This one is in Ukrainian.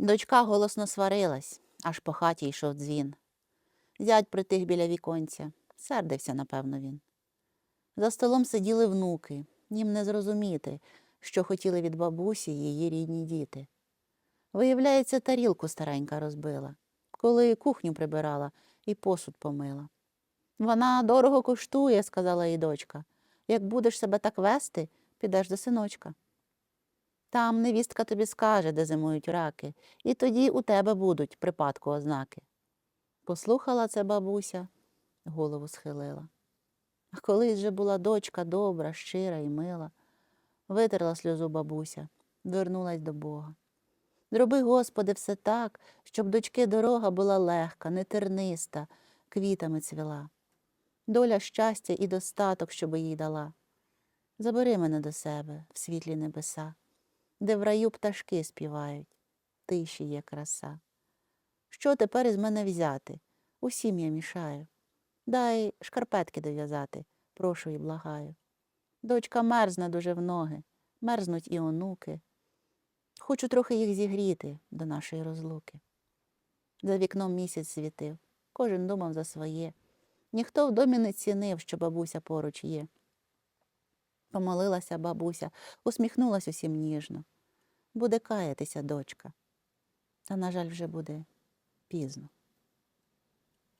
Дочка голосно сварилась, аж по хаті йшов дзвін. Зять притих біля віконця, сердився, напевно, він. За столом сиділи внуки, їм не зрозуміти, що хотіли від бабусі її рідні діти. Виявляється, тарілку старенька розбила, коли кухню прибирала і посуд помила. Вона дорого коштує, сказала їй дочка. Як будеш себе так вести, підеш до синочка. Там невістка тобі скаже, де зимують раки, і тоді у тебе будуть припадку ознаки. Послухала це бабуся, голову схилила. А колись же була дочка добра, щира і мила. Витерла сльозу бабуся, вернулась до Бога. Зроби, Господи, все так, щоб дочки дорога була легка, не терниста, квітами цвіла. Доля щастя і достаток, щоби їй дала. Забери мене до себе в світлі небеса, де в раю пташки співають, тиші є краса. Що тепер із мене взяти? Усім я мішаю. Дай шкарпетки дов'язати, прошу і благаю. Дочка мерзне дуже в ноги, мерзнуть і онуки. Хочу трохи їх зігріти до нашої розлуки. За вікном місяць світив, кожен думав за своє. Ніхто в домі не цінив, що бабуся поруч є. Помолилася бабуся, усміхнулась усім ніжно. Буде каятися дочка. Та, на жаль, вже буде пізно.